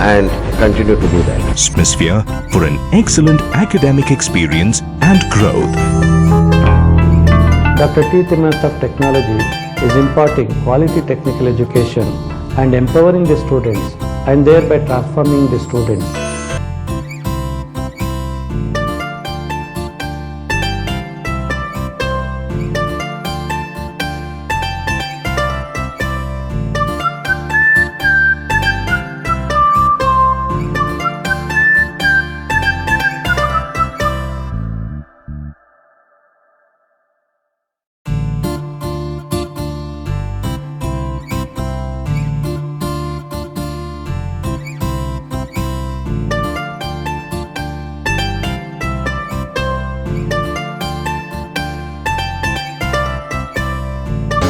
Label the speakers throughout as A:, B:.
A: and continue to do that.
B: Smithsphere for an excellent academic experience and growth.
C: Dr. T. Timnath of Technology is imparting quality technical education and empowering the students and thereby transforming the students.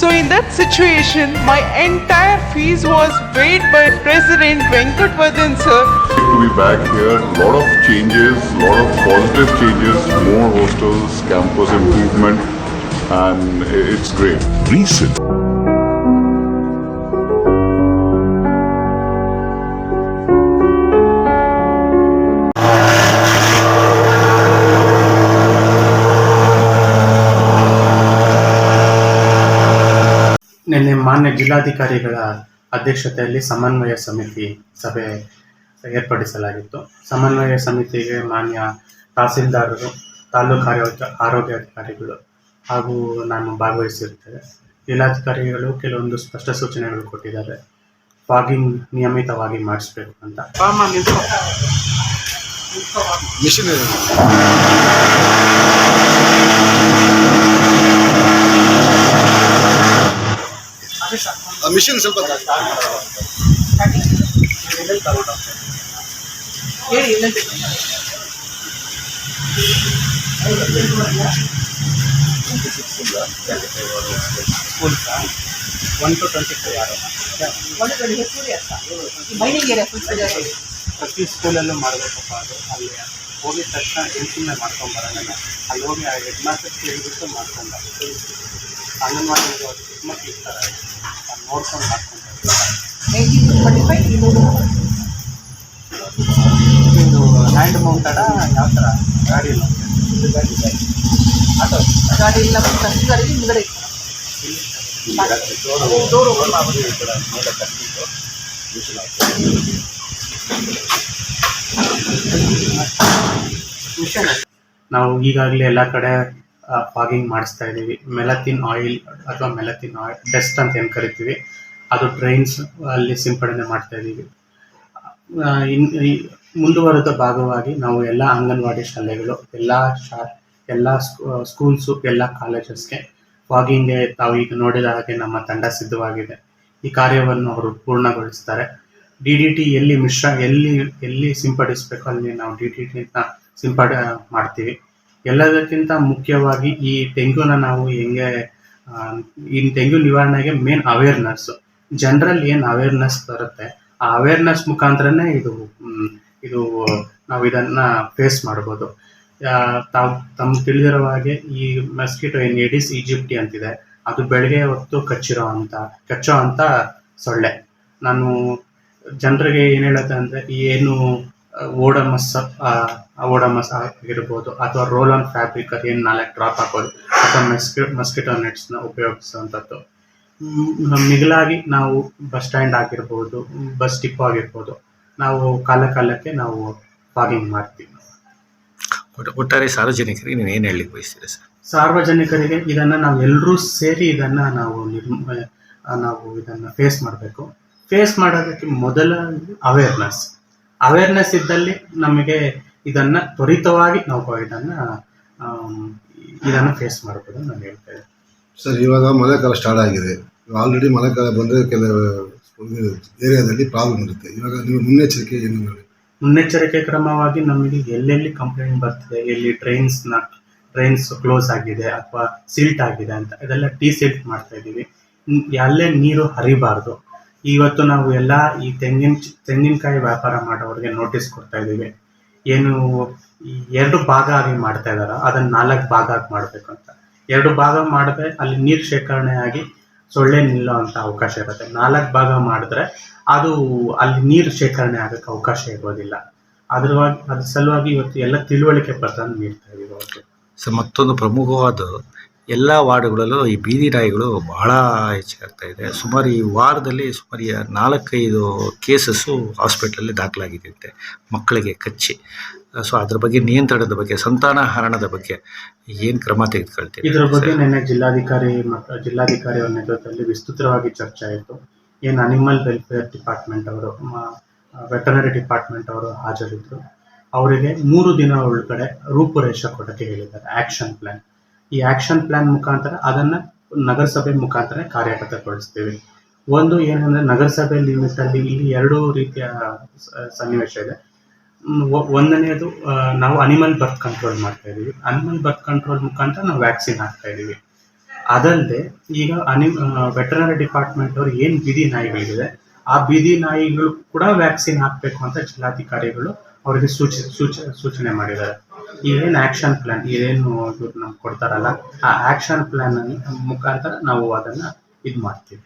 D: So in that situation, my entire fees was paid by President Venkat Vadan sir.
E: To be back here, lot of changes, lot of positive changes, more hostels, campus improvement, and it's great.
F: recent
C: ನಿನ್ನೆ ಮಾನ್ಯ ಜಿಲ್ಲಾಧಿಕಾರಿಗಳ ಅಧ್ಯಕ್ಷತೆಯಲ್ಲಿ ಸಮನ್ವಯ ಸಮಿತಿ ಸಭೆ ಏರ್ಪಡಿಸಲಾಗಿತ್ತು. ಸಮನ್ವಯ ಸಮಿತಿಗೆ ಮಾನ್ಯ ತಹಸೀಲ್ದಾರರು ತಾಲೂಕು ಆರೋಗ್ಯ ಆರೋಗ್ಯಾಧಿಕಾರಿಗಳು ಹಾಗೂ ನಾನು ಭಾಗವಹಿಸಿರ್ತೇವೆ ಜಿಲ್ಲಾಧಿಕಾರಿಗಳು ಕೆಲವೊಂದು ಸ್ಪಷ್ಟ ಸೂಚನೆಗಳು ಕೊಟ್ಟಿದ್ದಾರೆ. ಫಾಗಿಂಗ್ ನಿಯಮಿತವಾಗಿ ಮಾಡಿಸ್ಬೇಕು ಅಂತ. ಒನ್ ಟು ಟ್ವೆಂಟಿ ಫೈವ್ ಪ್ರತಿ ಸ್ಕೂಲಲ್ಲೂ ಮಾಡಬೇಕಪ್ಪ ಅದು. ಅಲ್ಲಿ ಹೋಗಿದ ತಕ್ಷಣ ಸುಮ್ಮನೆ ಮಾಡ್ಕೊಂಬರೋಣ ಅಲ್ಲಿ ಹೋಗಿ ಆ ಹೆಡ್ ಮಾಸ್ಟರ್ ಕೇಳಿಬಿಟ್ಟು ಮಾಡ್ಕೊಂಡ ಅಂಗನವಾಡಿ ಮಕ್ಕಳು ಇರ್ತಾರೆ. ನೋಡ್ಕೊಂಡು ಇದು ಹ್ಯಾಂಡ್ ಮೌಂಟಡ ಯಾವ ಥರ ಗಾಡಿ ಇಲ್ಲ ಗಾಡಿ ಇಲ್ಲ ನಾವು ಈಗಾಗಲೇ ಎಲ್ಲ ಕಡೆ ಫಾಗಿಂಗ್ ಮಾಡಿಸ್ತಾ ಇದ್ದೀವಿ. ಮೆಲತಿನ್ ಆಯಿಲ್ ಅಥವಾ ಮೆಲತಿನ್ ಆಯಿಲ್ ಡಸ್ಟ್ ಅಂತ ಏನು ಕರಿತೀವಿ, ಅದು ಟ್ರೈನ್ಸ್ ಅಲ್ಲಿ ಸಿಂಪಡಣೆ ಮಾಡ್ತಾ ಇದ್ದೀವಿ. ಇನ್ ಮುಂದುವರೆದ ಭಾಗವಾಗಿ ನಾವು ಎಲ್ಲ ಅಂಗನವಾಡಿ ಶಾಲೆಗಳು, ಎಲ್ಲ ಶಾ, ಎಲ್ಲ ಸ್ಕೂಲ್ಸು ಎಲ್ಲ ಕಾಲೇಜಸ್ಗೆ ಫಾಗಿಂಗ್ಗೆ ತಾವು ಈಗ ನೋಡಿದ ಹಾಗೆ ನಮ್ಮ ತಂಡ ಸಿದ್ಧವಾಗಿದೆ. ಈ ಕಾರ್ಯವನ್ನು ಅವರು ಪೂರ್ಣಗೊಳಿಸ್ತಾರೆ. ಡಿ ಡಿ ಟಿ ಎಲ್ಲಿ ಮಿಶ್ರ, ಎಲ್ಲಿ ಎಲ್ಲಿ ಸಿಂಪಡಿಸಬೇಕು ಅಲ್ಲಿ ನಾವು ಡಿ ಡಿ ಟಿನ ಸಿಂಪಡ, ಮಾಡ್ತೀವಿ. ಎಲ್ಲದಕ್ಕಿಂತ ಮುಖ್ಯವಾಗಿ ಈ ಡೆಂಗ್ಯೂನ ನಾವು ಹೆಂಗೆ ಈ ಡೆಂಗ್ಯೂ ನಿವಾರಣೆಗೆ ಮೇನ್ ಅವೇರ್ನೆಸ್ ಜನರಲ್ ಏನು ಅವೇರ್ನೆಸ್ ಬರುತ್ತೆ? ಆ ಅವೇರ್ನೆಸ್ ಮುಖಾಂತರನೇ ಇದು ಇದು ನಾವು ಇದನ್ನ ಫೇಸ್ ಮಾಡ್ಬೋದು. ತಾವು, ತಮ್ಗೆ ತಿಳಿದಿರೋ ಹಾಗೆ ಈ ಮಸ್ಕಿಟೋ ಏನು ಎಡಿಸ್ ಈಜಿಪ್ಟಿ ಅಂತಿದೆ. ಅದು ಬೆಳಗ್ಗೆ ಹೊತ್ತು ಕಚ್ಚಿರೋ ಅಂತ, ಕಚ್ಚೋ ಅಂತ ಸೊಳ್ಳೆ. ನಾನು, ಜನರಿಗೆ ಏನು ಹೇಳುತ್ತೆ ಅಂದರೆ ಏನು ಓಡಮಸ್ ಓಡಮಸ್ ಆಗಿರ್ಬೋದು ಅಥವಾ ರೋಲ್ ಆನ್ ಫ್ಯಾಬ್ರಿಕ್ ಅದೇನು ನಾಲ್ಕು ಡ್ರಾಪ್ ಹಾಕೋದು ಅಥವಾ ಮೆಸ್ಕಿ ಮಸ್ಕಿಟೋ ನೆಟ್ಸ್ನ ಉಪಯೋಗಿಸುವಂಥದ್ದು. ಮಿಗಿಲಾಗಿ ನಾವು ಬಸ್ ಸ್ಟ್ಯಾಂಡ್ ಆಗಿರ್ಬೋದು ಬಸ್ ಡಿಪೋ ಆಗಿರ್ಬೋದು ನಾವು ಕಾಲ ಕಾಲಕ್ಕೆ ನಾವು ಫಾಗಿಂಗ್ ಮಾಡ್ತೀವಿ.
G: ಒಟ್ಟು- ಒಟ್ಟಾರೆ ಸಾರ್ವಜನಿಕರಿಗೆ ನೀವು ಏನು ಹೇಳಲಿಕ್ಕೆ ಬಯಸ್ತೀರಾ ಸರ್?
C: ಸಾರ್ವಜನಿಕರಿಗೆ ಇದನ್ನ ನಾವು ಎಲ್ಲರೂ ಸೇರಿ ಇದನ್ನ ನಾವು ನಿರ್ಮ ನಾವು ಇದನ್ನ ಫೇಸ್ ಮಾಡಬೇಕು. ಫೇಸ್ ಮಾಡೋದಕ್ಕೆ ಮೊದಲ ಅವೇರ್ನೆಸ್ ಅವೇರ್ನೆಸ್ ಇದ್ದಲ್ಲಿ ನಮಗೆ ಇದನ್ನ ತ್ವರಿತವಾಗಿ ನಾವು ಇದನ್ನ ಇದನ್ನು ಇದನ್ನ ಫೇಸ್ ಮಾಡಬಹುದು ನಾನು ಹೇಳ್ತಾ ಇದ್ದೀನಿ.
H: ಸರ್ ಇವಾಗ ಮಳೆಗಾಲ ಸ್ಟಾರ್ಟ್ ಆಗಿದೆ. ಆಲ್ರೆಡಿ ಮಳೆಗಾಲ ಬಂದ್ರೆ ಕೆಲವು ಏರಿಯಾದಲ್ಲಿ ಪ್ರಾಬ್ಲಮ್ ಇರುತ್ತೆ. ಇವಾಗ ನೀವು ಮುನ್ನೆಚ್ಚರಿಕೆ ಏನು ಮಾಡಿ?
C: ಮುನ್ನೆಚ್ಚರಿಕೆ ಕ್ರಮವಾಗಿ ನಮಗೆ ಎಲ್ಲೆಲ್ಲಿ ಕಂಪ್ಲೇಂಟ್ ಬರ್ತಿದೆ ಎಲ್ಲಿ ಟ್ರೈನ್ಸ್ನ ಟ್ರೈನ್ಸ್ ಕ್ಲೋಸ್ ಆಗಿದೆ ಅಥವಾ ಸಿಲ್ಟ್ ಆಗಿದೆ ಅಂತ ಇದೆಲ್ಲ ಟೀ ಸಿಲ್ಟ್ ಮಾಡ್ತಾ ಇದ್ದೀವಿ. ಅಲ್ಲೇ ಎಲ್ಲೇ ನೀರು ಹರಿಬಾರ್ದು. ಇವತ್ತು ನಾವು ಎಲ್ಲ ಈ ತೆಂಗಿನ ತೆಂಗಿನಕಾಯಿ ವ್ಯಾಪಾರ ಮಾಡೋರಿಗೆ ನೋಟಿಸ್ ಕೊಡ್ತಾ ಇದ್ದೀವಿ. ಏನು ಎರಡು ಭಾಗ ಆಗಿ ಮಾಡ್ತಾ ಇದಾರ. ಅದನ್ನ ನಾಲ್ಕು ಭಾಗ ಆಗಿ ಮಾಡಬೇಕು ಅಂತ ಎರಡು ಭಾಗ ಮಾಡಿದ್ರೆ ಅಲ್ಲಿ ನೀರು ಶೇಖರಣೆ ಆಗಿ ಸೊಳ್ಳೆ ನಿಲ್ಲೋ ಅಂತ ಅವಕಾಶ ಇರುತ್ತೆ. ನಾಲ್ಕು ಭಾಗ ಮಾಡಿದ್ರೆ ಅದು ಅಲ್ಲಿ ನೀರು ಶೇಖರಣೆ ಆಗಕ್ಕೆ ಅವಕಾಶ ಇರೋದಿಲ್ಲ. ಅದ್ರ ಅದ್ರ ಸಲುವಾಗಿ ಇವತ್ತು ಎಲ್ಲ ತಿಳುವಳಿಕೆ ಪತ್ರ ನೀಡ್ತಾ ಅವತ್ತು
G: ಸೊ ಮತ್ತೊಂದು ಪ್ರಮುಖವಾದ ಎಲ್ಲ ವಾರ್ಡುಗಳಲ್ಲೂ ಈ ಬೀದಿ ನಾಯಿಗಳು ಬಹಳ ಹೆಚ್ಚಾಗ್ತಾ ಇದೆ. ಸುಮಾರು ಈ ವಾರದಲ್ಲಿ ಸುಮಾರು ನಾಲ್ಕೈದು ಕೇಸಸ್ಸು ಹಾಸ್ಪಿಟ್ಲಲ್ಲಿ ದಾಖಲಾಗಿದೆ ಮಕ್ಕಳಿಗೆ ಕಚ್ಚಿ. ಸೊ ಅದ್ರ ಬಗ್ಗೆ ನಿಯಂತ್ರಣದ ಬಗ್ಗೆ ಸಂತಾನಹರಣದ ಬಗ್ಗೆ ಏನು ಕ್ರಮ ತೆಗೆದುಕೊಳ್ತೀವಿ
C: ಇದ್ರ ಬಗ್ಗೆ ನಿನ್ನೆ ಜಿಲ್ಲಾಧಿಕಾರಿ ಮತ್ತು ಜಿಲ್ಲಾಧಿಕಾರಿ ಅವರ ನೇತೃತ್ವದಲ್ಲಿ ವಿಸ್ತೃತವಾಗಿ ಚರ್ಚೆ ಆಯಿತು. ಏನು ಅನಿಮಲ್ ವೆಲ್ಫೇರ್ ಡಿಪಾರ್ಟ್ಮೆಂಟ್ ಅವರು ವೆಟರ್ನರಿ ಡಿಪಾರ್ಟ್ಮೆಂಟ್ ಅವರು ಹಾಜರಿದ್ದರು ಅವರಿಗೆ ಮೂರು ದಿನ ಒಳಗಡೆ ರೂಪುರೇಷ ಕೊಡಕ್ಕೆ ಹೇಳಿದ್ದಾರೆ ಆಕ್ಷನ್ ಪ್ಲಾನ್ ಈ ಆಕ್ಷನ್ ಪ್ಲಾನ್ ಮುಖಾಂತರ ಅದನ್ನ ನಗರಸಭೆ ಮುಖಾಂತರ ಕಾರ್ಯಗತಗೊಳಿಸ್ತೀವಿ. ಒಂದು ಏನಂದ್ರೆ ನಗರಸಭೆ ಲಿಮಿಟಲ್ಲಿ ಇಲ್ಲಿ ಎರಡು ರೀತಿಯ ಸನ್ನಿವೇಶ ಇದೆ. ಒಂದನೆಯದು ನಾವು ಅನಿಮಲ್ ಬರ್ತ್ ಕಂಟ್ರೋಲ್ ಮಾಡ್ತಾ ಇದೀವಿ ಅನಿಮಲ್ ಬರ್ತ್ ಕಂಟ್ರೋಲ್ ಮುಖಾಂತರ ನಾವು ವ್ಯಾಕ್ಸಿನ್ ಹಾಕ್ತಾ ಇದೀವಿ ಅದಲ್ಲದೆ ಈಗ ಅನಿ ವೆಟರ್ನರಿ ಡಿಪಾರ್ಟ್ಮೆಂಟ್ ಅವರು ಏನು ಬೀದಿ ನಾಯಿಗಳಿದೆ, ಆ ಬೀದಿ ನಾಯಿಗಳು ಕೂಡ ವ್ಯಾಕ್ಸಿನ್ ಹಾಕಬೇಕು ಅಂತ ಜಿಲ್ಲಾಧಿಕಾರಿಗಳು ಅವರಿಗೆ ಸೂಚ ಸೂಚ, ಸೂಚನೆ ಮಾಡಿದ್ದಾರೆ. ಏನು ಆಕ್ಷನ್ ಪ್ಲಾನ್ ಏನು ಇವ್ರು ನಮ್ಗೆ ಕೊಡ್ತಾರಲ್ಲ, ಆ ಆಕ್ಷನ್ ಪ್ಲಾನ್ ಮುಖಾಂತರ ನಾವು ಅದನ್ನ ಇದು ಮಾಡ್ತೀವಿ.